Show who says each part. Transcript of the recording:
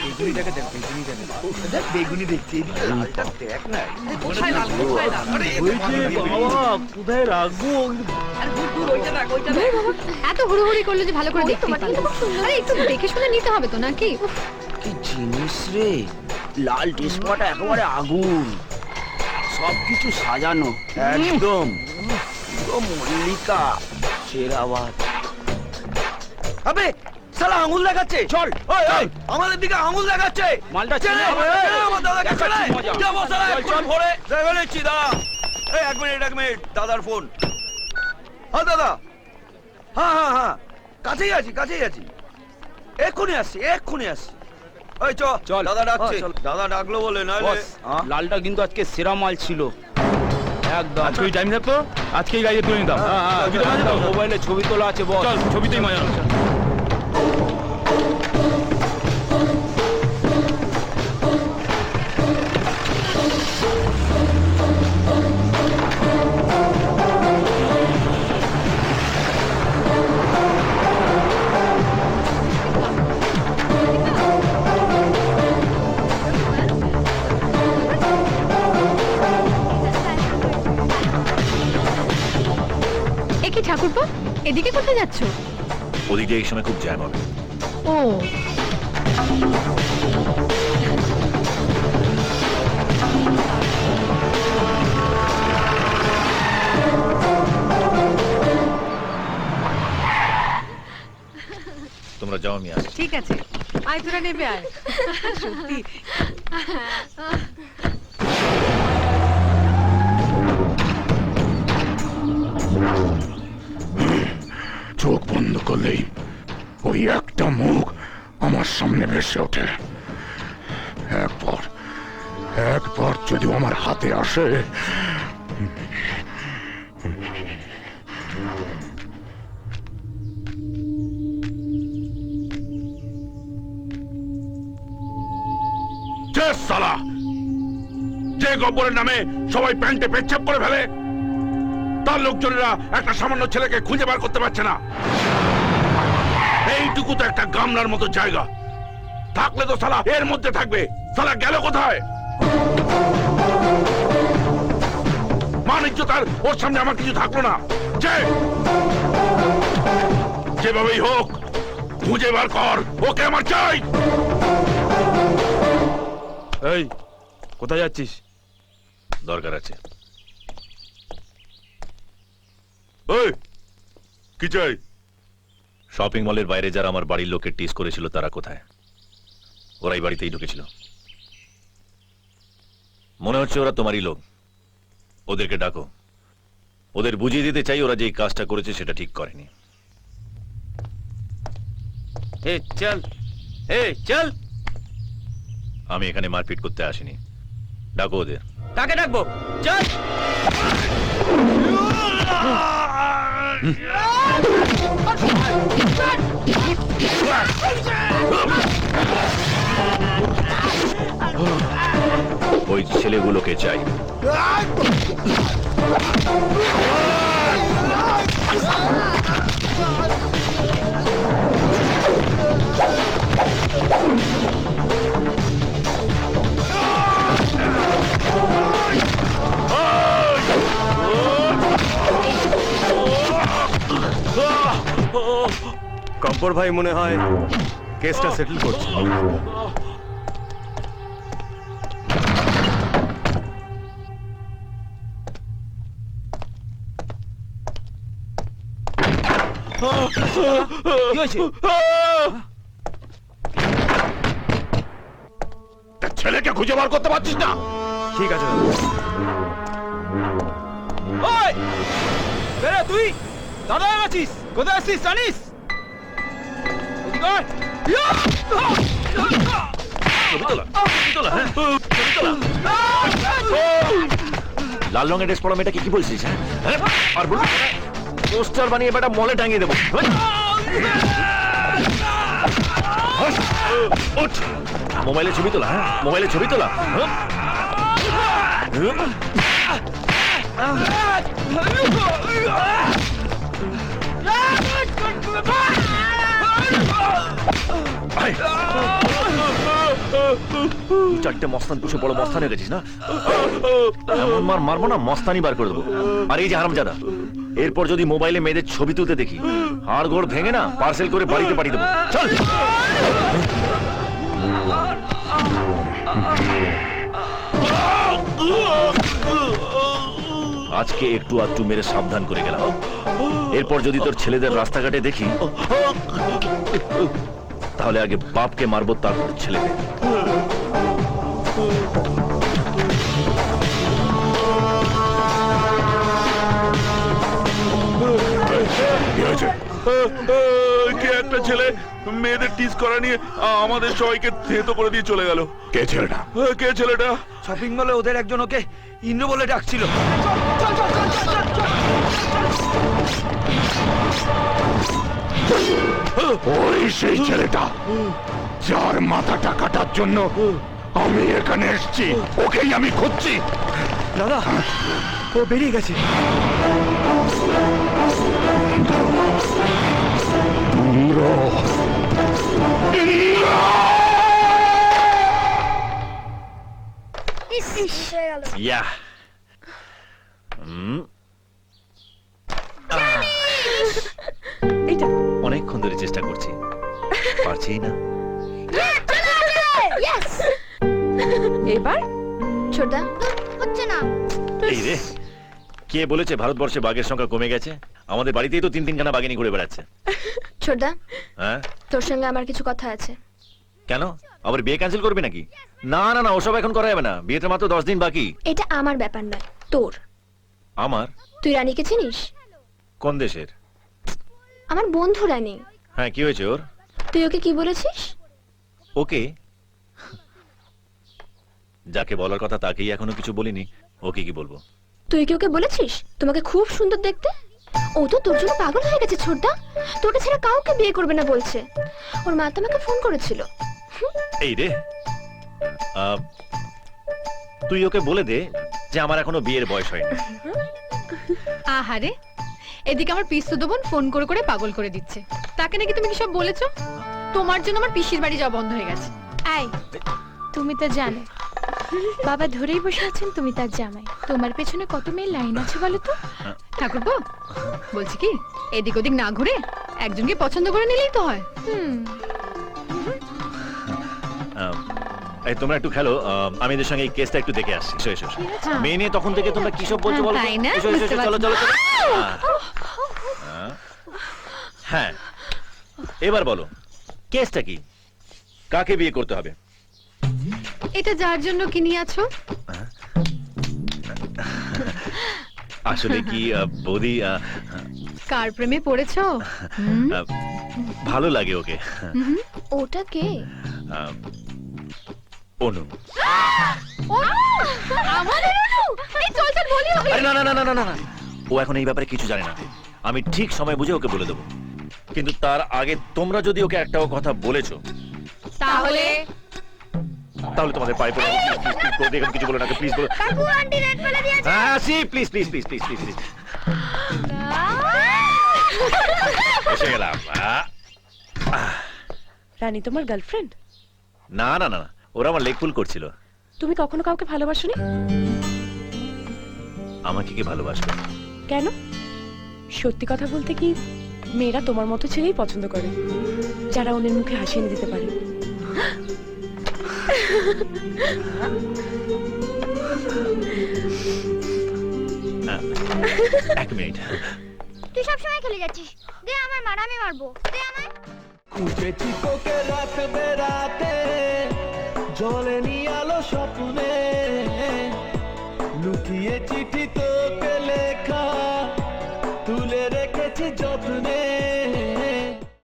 Speaker 1: বেগুনিটাকে দেখ বেগুনিটাকে দেখ বেগুনি দেখছি এদিকে লালটা দেখ না
Speaker 2: কোথায় লাল কোথায় লাল
Speaker 1: আরে
Speaker 3: বাবা কোথায় রাখব
Speaker 2: আরে দূর দূর ওইটা রাখ ওইটা রাখ
Speaker 4: এত হুড়োহুড়ি করলে যে ভালো করে দেখতে পারলাম আরে একটু দেখে শুনে নিতে হবে তো নাকি?
Speaker 1: কি জিনিস রে? লাল টেস্টপাটা একেবারে আগুন। সবকিছু সাজানো। একদম। মল্লিকা। সেরাবাদ আবে সালা আঙুল দেখাচ্ছে। চল। ওই ওই আমাদের দিকে আঙুল দেখাচ্ছে।
Speaker 3: মালটা এই,
Speaker 1: আমার দাদাকে। যাব সালা, দেখে নিচ্ছি, দাঁড়া। এই, এক মিনিট, এক মিনিট, দাদার ফোন। হ্যাঁ দাদা। হ্যাঁ হ্যাঁ হ্যাঁ। কাছেই আছি কাছেই আছি। এক্ষুনি আসছি এক্ষুনি আসছি। ওই চ
Speaker 3: চল।
Speaker 1: দাদা ডাকছে।
Speaker 3: হ্যাঁ,
Speaker 1: দাদা ডাকলো বলে হ্যাঁ?
Speaker 3: লালটা কিন্তু আজকে সেরা মাল ছিল। একদম।
Speaker 5: আজকে ওই টাইম থাকতো আজকেই গাড়ি তুলে নিতাম।
Speaker 3: হ্যাঁ, হ্যাঁ,
Speaker 5: ছবি তোলা আছে তো?
Speaker 3: মোবাইলে ছবি তোলা আছে বস।
Speaker 5: চল ছবিতেই মজা
Speaker 4: এ এদিকে কোথায় যাচ্ছ?
Speaker 6: ওদিক এই সময় খুব জ্যাম হবে।
Speaker 4: ও।
Speaker 6: তোমরা যাও আমি আসছি।
Speaker 2: ঠিক আছে। আয় তোরা নেবে আয়। সত্যি।
Speaker 7: চোখ বন্ধ করলেই ওই একটা মুখ আমার সামনে ভেসে ওঠে। একবার একবার যদি আমার হাতে আসে সালা। যে গব্বরের নামে সবাই প্যান্টে পেচ্ছাপ করে ফেলে তার লোকজনেরা একটা সামান্য ছেলেকে খুঁজে বার করতে পারছে না। এইটুকু তো একটা গামলার মতো জায়গা। থাকলে তো সালা এর মধ্যে থাকবে। সালা গেল কোথায়? মানিজ্য তার ওর সামনে আমার কিছু থাকল না। যে! যেভাবেই হোক খুঁজে বার কর। ওকে আমার চাই!
Speaker 5: এই কোথায় যাচ্ছিস?
Speaker 6: দরকার আছে।
Speaker 7: কি চাই?
Speaker 6: শপিং মলের বাইরে যারা আমার বাড়ির লোকের টিস করেছিল তারা কোথায়? ওরাই বাড়িতেই ঢুকেছিল। মনে হচ্ছে ওরা তোমারই লোক। ওদেরকে ডাকো। ওদের বুঝিয়ে দিতে চাই ওরা যে কাজটা করেছে সেটা ঠিক করেনি।
Speaker 3: এ চল। এ চল।
Speaker 6: আমি এখানে মারপিট করতে আসিনি। ডাকো ওদের।
Speaker 3: কাকে ডাকবো? চল।
Speaker 6: ওই ছেলেগুলোকে চাই।
Speaker 8: কব্বর ভাই মনে হয় কেসটা সেটেল করছে।
Speaker 3: কি হয়েছে?
Speaker 7: ছেলেকে খুঁজে বার করতে পারছিস না?
Speaker 8: ঠিক আছে দাদা।
Speaker 3: তুই! দাদা আছিস কোথায় আসছিস জানিস?
Speaker 6: লাল রঙের ড্রেস পরা মেয়েটাকে কি বলছিস হ্যাঁ? হ্যাঁ? আর বলবি পোস্টার বানিয়ে বেটা মলে টাঙিয়ে দেবো। হ্যাঁ? মোবাইলে ছবি তোলা হ্যাঁ? মোবাইলে ছবি তোলা হ্যাঁ? চারটে মস্তান পুষে বড় মস্তান হয়ে গেছিস না? এমন মার মারবো না, মস্তানি বার করে দেবো। আর এই যে হারামজাদা, এরপর যদি মোবাইলে মেয়েদের ছবি তুলতে দেখি, হাড় গোড় ভেঙে না পার্সেল করে বাড়িতে পাঠিয়ে দেবো। চল! আজকে একটু আধটু মেরে সাবধান করে গেলাম। এরপর যদি তোর ছেলেদের রাস্তাঘাটে দেখি তাহলে আগে বাপকে মারবো তারপর ছেলেকে
Speaker 7: কি হয়েছে
Speaker 8: কে একটা ছেলে মেয়েদের টিস করা নিয়ে আমাদের সবাইকে থেতো করে দিয়ে চলে গেল
Speaker 7: কে ছেলেটা
Speaker 8: কে ছেলেটা
Speaker 1: শপিং মলে ওদের একজন ওকে ইন্দ্র বলে ডাকছিল
Speaker 7: ওই সেই ছেলেটা যার মাথাটা কাটার জন্য আমি এখানে এসেছি ওকেই আমি খুঁজছি
Speaker 1: দাদা ও বেরিয়ে গেছে
Speaker 7: ইন্দ্র
Speaker 6: ইয়া পারছি না।
Speaker 2: এবার?
Speaker 4: ছোটদা হচ্ছে না।
Speaker 6: এই রে কে বলেছে ভারতবর্ষে বাঘের সংখ্যা কমে গেছে? আমাদের বাড়িতেই তো তিন তিনখানা বাঘিনী ঘুরে বেড়াচ্ছে।
Speaker 4: ছোটদা
Speaker 6: হ্যাঁ?
Speaker 4: তোর সঙ্গে আমার কিছু কথা আছে।
Speaker 6: কেন? আবার বিয়ে ক্যান্সেল করবে নাকি? না না না ওসব এখন করা যাবে না। বিয়েটা মাত্র দশ দিন বাকি।
Speaker 4: এটা আমার ব্যাপার নয় তোর।
Speaker 6: আমার?
Speaker 4: তুই রানীকে চিনিস?
Speaker 6: কোন দেশের?
Speaker 4: আমার বন্ধু রানী।
Speaker 6: হ্যাঁ কি হয়েছে ওর?
Speaker 4: তুই ওকে কি বলেছিস?
Speaker 6: ওকে? যাকে বলার কথা তাকেই এখনও কিছু বলিনি ওকে কি বলব?
Speaker 4: তুই কি ওকে বলেছিস? তোমাকে খুব সুন্দর দেখতে? ও তো তোর জন্য পাগল হয়ে গেছে ছোটদা। তোকে ছাড়া কাউকে বিয়ে করবে না বলছে। ওর মা তো আমাকে ফোন করেছিল।
Speaker 6: এই রে। আহ, তুই ওকে বলে দে যে আমার এখনও বিয়ের বয়স হয়নি।
Speaker 2: আহারে এদিকে আমার পিস্তু বোন ফোন করে করে পাগল করে দিচ্ছে। তাকে নাকি তুমি কি সব বলেছ? তোমার জন্য আমার পিসির বাড়ি যাওয়া বন্ধ হয়ে গেছে।
Speaker 9: আই তুমি তো জানো। বাবা ধরেই বসে আছেন তুমি তার জামাই। তোমার পেছনে কত মেয়ে লাইন আছে বলো তো?
Speaker 2: ঠাকুরপো বলছি কি এদিক ওদিক না ঘুরে একজনকে পছন্দ করে নিলেই তো হয়।
Speaker 9: হুম।
Speaker 6: এই তোমরা একটু খেলো আহ, আমি এদের সঙ্গে এই কেসটা একটু দেখে আসছি। এসো এসো এসো। মেয়ে নিয়ে তখন থেকে তোমরা কি সব বলছো বলো?
Speaker 2: তাই না?
Speaker 6: চলো চলো হ্যাঁ। এবার বলো কেসটা কি? কাকে বিয়ে করতে হবে?
Speaker 2: এটা যার জন্য কিনে আছো?
Speaker 6: আসলে কি বৌদি
Speaker 2: কার প্রেমে পড়েছো?
Speaker 6: ভালো লাগে ওকে।
Speaker 4: ওটা কে?
Speaker 6: অনু।
Speaker 4: আমাদের এই চল চল বলি
Speaker 6: না না না না না। ও এখন এই ব্যাপারে কিছু জানে না। আমি ঠিক সময় বুঝে ওকে বলে দেবো। কিন্তু তার আগে তোমরা যদি ওকে একটাও কথা বলেছ
Speaker 2: তাহলে?
Speaker 6: তাহলে তোমাদের পায়ে পড়ে প্লিজ প্লিজ কিছু বলো না প্লিজ বলো।
Speaker 4: কাকু আন্টি রেড ফেলে দিয়েছে
Speaker 6: হ্যাঁ C please please please please please please এসে গেলাম।
Speaker 2: রানী তোমার গার্লফ্রেন্ড
Speaker 6: না না না না, ওরা আমার লেগ পুল করছিল।
Speaker 2: তুমি কখনো কাউকে ভালোবাসোনি?
Speaker 6: আমাকে কি ভালোবাসবে?
Speaker 2: কেন? সত্যি কথা বলতে কি মেয়েরা তোমার মতো ছেলেই পছন্দ করে। যারা ওনের মুখে হাসি এনে দিতে পারে।
Speaker 6: এক মিনিট।
Speaker 4: তুই সব সময় খেলে যাচ্ছিস। দে আমার মার আমি মারবো। দে আমার
Speaker 10: রাত। জলে নিয়ে আলো স্বপ্নে। লুকিয়ে চিঠি তোকে লেখা। তুলে রেখেছি জল